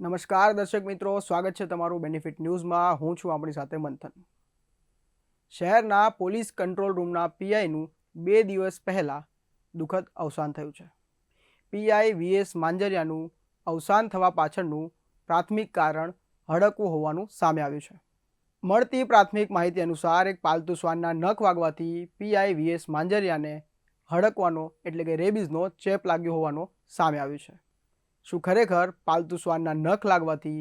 નમસ્કાર દર્શક મિત્રો, સ્વાગત છે તમારું બેનિફિટ ન્યૂઝમાં હું છું આપણી સાથે મંથન. શહેરના પોલીસ કંટ્રોલ રૂમના પીઆઈનું બે દિવસ પહેલાં દુઃખદ અવસાન થયું છે. પીઆઈ વીએસ માંજરિયાનું અવસાન થવા પાછળનું પ્રાથમિક કારણ હડકવું હોવાનું સામે આવ્યું છે. મળતી પ્રાથમિક માહિતી અનુસાર એક પાલતુ શ્વાનના નખ વાગવાથી પીઆઈ વીએસ માંજરિયાને હડકવાનો એટલે કે રેબીઝનો ચેપ લાગ્યો હોવાનો સામે આવ્યું છે. શું ખરેખર પાલતુ શ્વાનના નખ લાગવાથી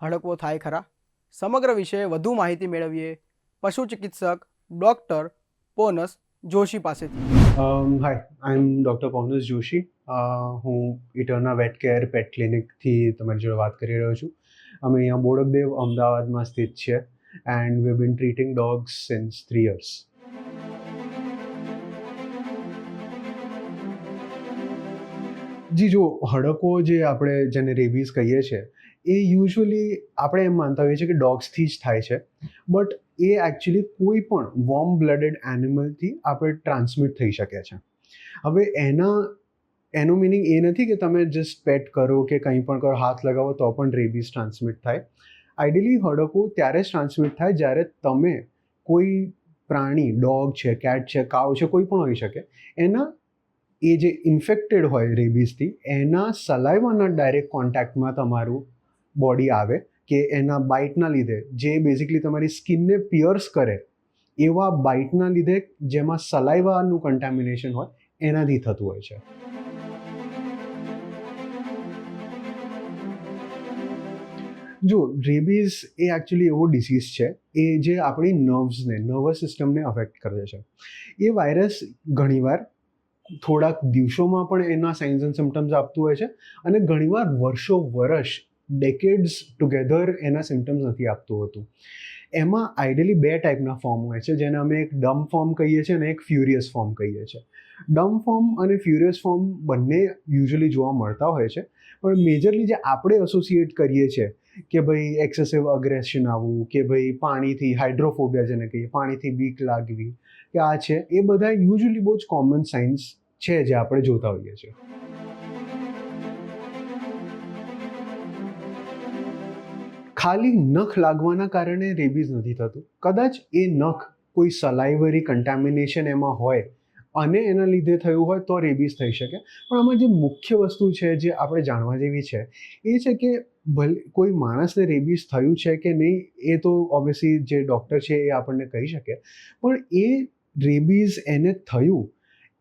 હડકવો થાય ખરા? સમગ્ર વિશે વધુ માહિતી મેળવીએ પશુ ચિકિત્સક ડૉક્ટર પોનસ જોશી પાસેથી. હાય આઈ એમ ડૉક્ટર પોનસ. Uh, હું ઇટરના વેટ કેર પેટ ક્લિનિકથી તમારી જોડે વાત કરી રહ્યો છું. અમે અહીંયા બોડકદેવ અમદાવાદમાં સ્થિત છે and we been treating dogs since three years જી, જો હડકો જે આપણે જેને રેબીઝ કહીએ છીએ એ યુઝ્યુઅલી આપણે એમ માનતા હોઈએ છીએ કે ડોગ્સથી જ થાય છે. બટ એ એકચ્યુઅલી કોઈ પણ વોર્મ બ્લડેડ એનિમલથી આપણે ટ્રાન્સમિટ થઈ શકે છે. હવે એના, એનો મિનિંગ એ નથી કે તમે જસ્ટ પેટ કરો કે કંઈ પણ કરો, હાથ લગાવો તો પણ રેબીઝ ટ્રાન્સમિટ થાય. આઈડિયલી હડકો ત્યારે જ ટ્રાન્સમિટ થાય જ્યારે તમે કોઈ પ્રાણી ડોગ છે કેટ છે કાવ છે, કોઈ પણ હોઈ શકે, એના એ જે ઇન્ફેક્ટેડ હોય રેબીઝથી એના સલાઈવાના ડાયરેક્ટ કોન્ટેક્ટમાં તમારું બોડી આવે કે એના બાઇટના લીધે. જે બેઝિકલી તમારી સ્કિનને પિયર્સ કરે, એવા બાઇટના લીધે જેમાં સલાઈવાનું કન્ટામિનેશન હોય, એનાથી થતું હોય છે. જો રેબીઝ એ એકચ્યુઅલી એવો ડિસીઝ છે, એ જે આપણી નર્વ્સને નર્વસ સિસ્ટમને અફેક્ટ કરે છે. એ વાયરસ ઘણીવાર થોડાક દિવસોમાં પણ એના સાઇન્સ એન્ડ સિમ્ટમ્સ આપતું હોય છે અને ઘણીવાર વર્ષો વર્ષ ડેકેડ્સ ટુગેધર એના સિમ્ટમ્સ નથી આપતું હોતું. એમાં આઈડિયલી બે ટાઈપના ફોર્મ હોય છે, જેને અમે એક ડમ ફોર્મ કહીએ છીએ અને એક ફ્યુરિયસ ફોર્મ કહીએ છીએ. ડમ ફોર્મ અને ફ્યુરિયસ ફોર્મ બંને યુઝ્યુઅલી જોવા મળતા હોય છે, પણ મેજરલી જે આપણે એસોસિએટ કરીએ છીએ કે ભાઈ એક્સેસિવ અગ્રેશન આવવું, કે ભાઈ પાણીથી હાઇડ્રોફોબિયા જેને કહીએ, પાણીથી બીક લાગવી કે આ છે, એ બધા યુઝ્યુઅલી બહુ જ કોમન સાઇન્સ છે જે આપણે જોતા હોઈએ છીએ. ખાલી નખ લાગવાના કારણે રેબીઝ નથી થતું. કદાચ એ નખ કોઈ સલાઈવરી કન્ટામિનેશન એમાં હોય અને એના લીધે થયું હોય તો રેબીઝ થઈ શકે. પણ આમાં જે મુખ્ય વસ્તુ છે જે આપણે જાણવા જેવી છે, એ છે કે ભલે કોઈ માણસને રેબીઝ થયું છે કે નહીં, એ તો ઓબ્વિયસલી જે ડૉક્ટર છે એ આપણને કહી શકે. પણ એ રેબીઝ એને થયું,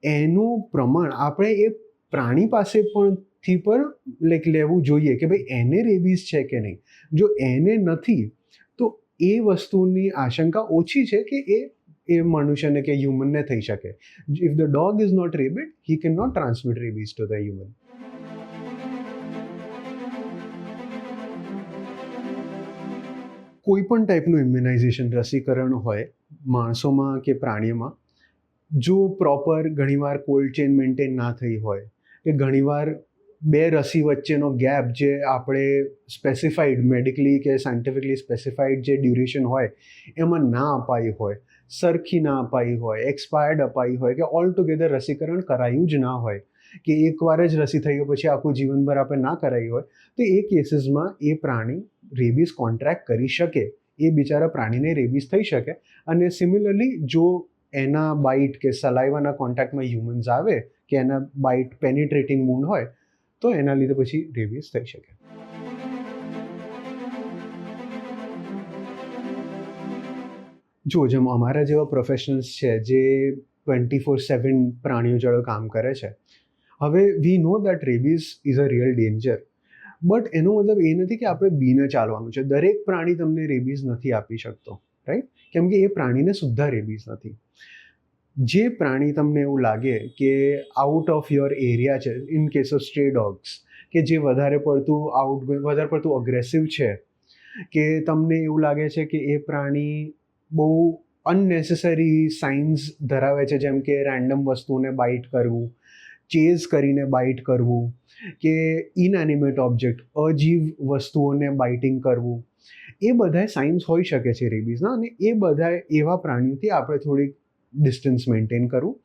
એનું પ્રમાણ આપણે એ પ્રાણી પાસે પણ થી પણ લાઈક લેવું જોઈએ કે ભાઈ એને રેબીઝ છે કે નહીં. જો એને નથી, તો એ વસ્તુની આશંકા ઓછી છે કે એ એ મનુષ્યને કે હ્યુમનને થઈ શકે. If the dog is not rabid he can not transmit rabies to the human કોઈ પણ ટાઈપનું ઇમ્યુનાઇઝેશન રસીકરણ હોય માણસોમાં કે પ્રાણીઓમાં, જો પ્રોપર ઘણીવાર કોલ્ડ ચેન મેન્ટેન ના થઈ હોય, કે ઘણીવાર બે રસી વચ્ચેનો ગેપ જે આપણે સ્પેસિફાઈડ મેડિકલી કે સાયન્ટિફિકલી સ્પેસિફાઈડ જે ડ્યુરેશન હોય, એમાં ના અપાઈ હોય, સરખી ના અપાઈ હોય એક્સપાયર્ડ અપાઈ હોય, કે ઓલ ટુગેધર રસીકરણ કરાયું જ ના હોય, કે એકવાર જ રસી થઈ ગયો પછી આખું જીવનભર આપણે ના કરાવી હોય, તો એ કેસીસમાં એ પ્રાણી રેબીઝ કોન્ટ્રાક્ટ કરી શકે. એ બિચારા પ્રાણીને રેબીઝ થઈ શકે. અને સિમિલરલી જો એના બાઇટ કે સલાઈવાના કોન્ટેક્ટમાં હ્યુમન્સ આવે કે એના બાઇટ પેનિટ્રેટિંગ મૂન હોય, તો એના લીધે પછી રેબીઝ થઈ શકે. જો જેમ અમારા જેવા પ્રોફેશનલ્સ છે જે ટ્વેન્ટી ફોર સેવન પ્રાણીઓ જોડે કામ કરે છે, હવે we know that rabies is a real danger but એનો મતલબ એ નથી કે આપણે બીને ચાલવાનું છે. દરેક પ્રાણી તમને રેબીઝ નથી આપી શકતો રાઈટ કેમ કે એ પ્રાણીને સુદ્ધા રેબીઝ નથી. જે પ્રાણી તમને એવું લાગે કે આઉટ ઓફ યોર એરિયા છે in case of stray dogs કે જે વધારે પડતું આઉટ વધારે પડતું અગ્રેસિવ છે, કે તમને એવું લાગે છે કે એ પ્રાણી બહુ અનનેસેસરી સાઇન્સ ધરાવે છે, જેમ કે રેન્ડમ વસ્તુને બાઇટ કરવું ચેઝ કરીને બાઇટ કરવું કે ઇનએનિમેટ ઓબ્જેક્ટ અજીવ વસ્તુઓને બાઇટિંગ કરવું. એ બધા સાઇન્સ હોઈ શકે છે રેબીઝના અને એ બધા એવા પ્રાણીઓથી આપણે થોડીક ડિસ્ટન્સ મેન્ટેન કરવું.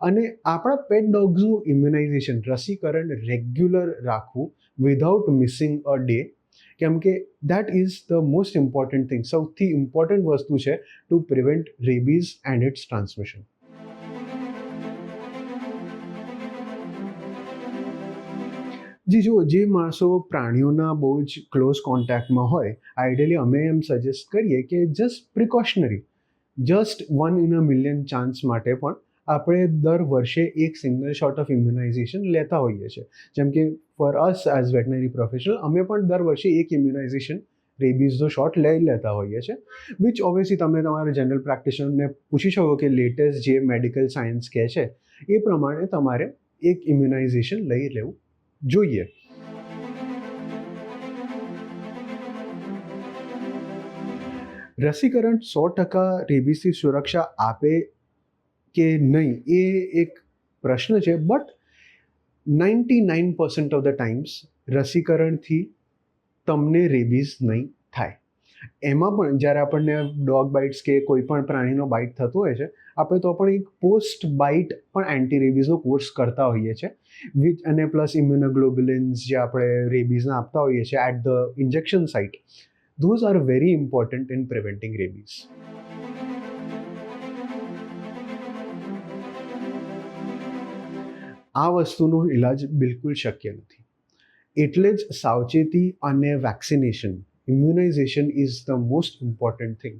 અને આપણા પેટ ડોગ્સનું ઇમ્યુનાઇઝેશન, રસીકરણ રેગ્યુલર રાખવું વિધાઉટ મિસિંગ અ ડે. કેમ કે that is the most important thing. સૌથી ઇમ્પોર્ટન્ટ વસ્તુ છે to prevent rabies and its transmission. જી, જુઓ, જે માણસો પ્રાણીઓના બહુ જ ક્લોઝ કોન્ટેક્ટમાં હોય આઈડિયલી અમે એમ સજેસ્ટ કરીએ કે just precautionary just one in a million chance માટે પણ આપણે દર વર્ષે એક સિંગલ શોટ ઓફ ઇમ્યુનાઇઝેશન લેતા હોઈએ છીએ. જેમ કે for us as veterinary professional અમે પણ દર વર્ષે એક ઇમ્યુનાઇઝેશન રેબીઝનો શોટ લઈ લેતા હોઈએ છીએ વિચ ઓબ્વિયસલી તમે તમારા જનરલ પ્રેક્ટિશનરને પૂછી શકો કે લેટેસ્ટ જે મેડિકલ સાયન્સ કહે છે, એ પ્રમાણે તમારે એક ઇમ્યુનાઇઝેશન લઈ લેવું જોઈએ રસીકરણ સો ટકા રેબીસથી સુરક્ષા આપે કે નહીં એ એક પ્રશ્ન છે but ninety nine percent of the times રસીકરણથી તમને રેબીઝ નહીં થાય એમાં પણ જ્યારે આપણને ડોગ બાઇટ્સ કે કોઈ પણ પ્રાણીનો બાઇટ થતો હોય છે, આપણે તો પણ એક પોસ્ટ બાઇટ પણ એન્ટી રેબીઝનો કોર્સ કરતા હોઈએ છીએ. વિચ અને પ્લસ ઇમ્યુનોગ્લોબ્યુલિન્સ જે આપણે રેબીઝના આપતા હોઈએ છીએ at the injection site those are very important in preventing rabies આ વસ્તુનો ઇલાજ બિલકુલ શક્ય નથી. એટલે જ સાવચેતી અને vaccination immunization is the most important thing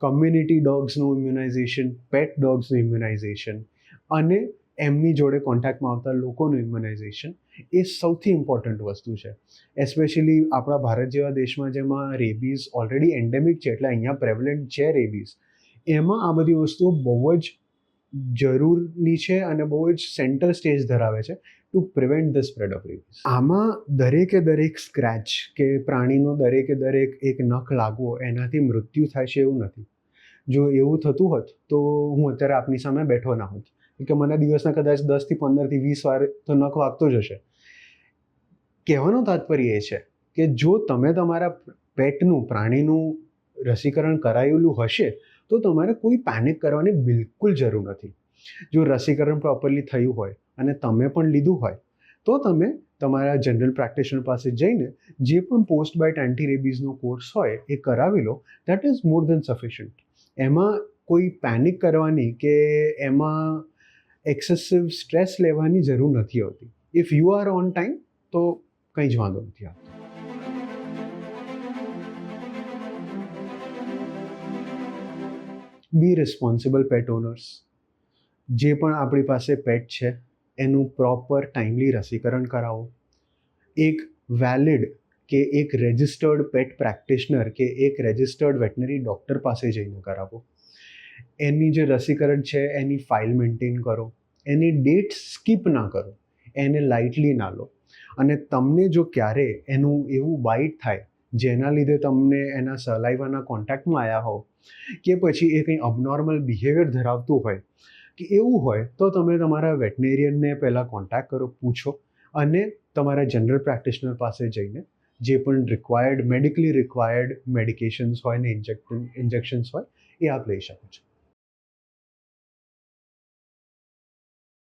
community ડોગ્સનું immunization pet ડોગ્સનું ઇમ્યુનાઇઝેશન અને એમની જોડે કોન્ટેક્ટમાં આવતા લોકોનું ઇમ્યુનાઇઝેશન એ સૌથી ઇમ્પોર્ટન્ટ વસ્તુ છે. એસ્પેશિયલી આપણા ભારત જેવા દેશમાં જેમાં રેબીઝ ઓલરેડી એન્ડેમિક છે, એટલે અહીંયા પ્રેવલન્ટ છે રેબીઝ એમાં આ બધી વસ્તુઓ બહુ જ જરૂરની છે અને બહુ જ સેન્ટર સ્ટેજ ધરાવે છે. To prevent the spread of rabies આમાં દરેકે દરેક સ્ક્રેચ કે પ્રાણીનો દરેકે દરેક એક નખ લાગવો એનાથી મૃત્યુ થાય છે એવું નથી. જો એવું થતું હોત તો હું અત્યારે આપની સામે બેઠો ના હોત. કે મને દિવસના કદાચ દસથી પંદરથી વીસ વાર તો નખ વાગતો જ હશે. કહેવાનો તાત્પર્ય એ છે કે જો તમે તમારા પેટનું, પ્રાણીનું રસીકરણ કરાયેલું હશે તો તમારે કોઈ પેનિક કરવાની બિલકુલ જરૂર નથી. જો રસીકરણ પ્રોપરલી થયું હોય અને તમે પણ લીધું હોય, તો તમે તમારા જનરલ પ્રેક્ટિશનર પાસે જઈને જે પણ પોસ્ટ બાઇટ એન્ટી રેબીઝનો કોર્સ હોય એ કરાવી લો. That is more than sufficient એમાં કોઈ પેનિક કરવાની કે એમાં એક્સેસિવ સ્ટ્રેસ લેવાની જરૂર નથી હોતી. If you are on time તો કંઈ જ વાંધો નથી આવતો. બી રિસ્પોન્સિબલ પેટ ઓનર્સ જે પણ આપણી પાસે પેટ છે એનું પ્રોપર ટાઈમલી રસીકરણ કરાવો. એક વેલિડ કે એક રજિસ્ટર્ડ પેટ પ્રેક્ટિશનર કે એક રજિસ્ટર્ડ વેટનરી ડૉક્ટર પાસે જઈને કરાવો. એની જે રસીકરણ છે, એની ફાઇલ મેન્ટેન કરો. એની ડેટ સ્કીપ ના કરો. એને લાઇટલી ના લો. અને તમને જો ક્યારે એનું એવું બાઇટ થાય, જેના લીધે તમને એના સલાઈવાના કોન્ટેક્ટમાં આવ્યા હો કે પછી એ કંઈ અબનોર્મલ બિહેવિયર ધરાવતું હોય કે એવું હોય તો તમે તમારા વેટનેરિયનને પહેલાં કોન્ટેક્ટ કરો, પૂછો અને તમારા જનરલ પ્રેક્ટિશનર પાસે જઈને જે પણ રિક્વાયર્ડ મેડિકલી રિક્વાયર્ડ મેડિકેશન્સ હોય ને ઇન્જેક્ટ ઇન્જેક્શન્સ હોય એ આપ લઈ શકો છો.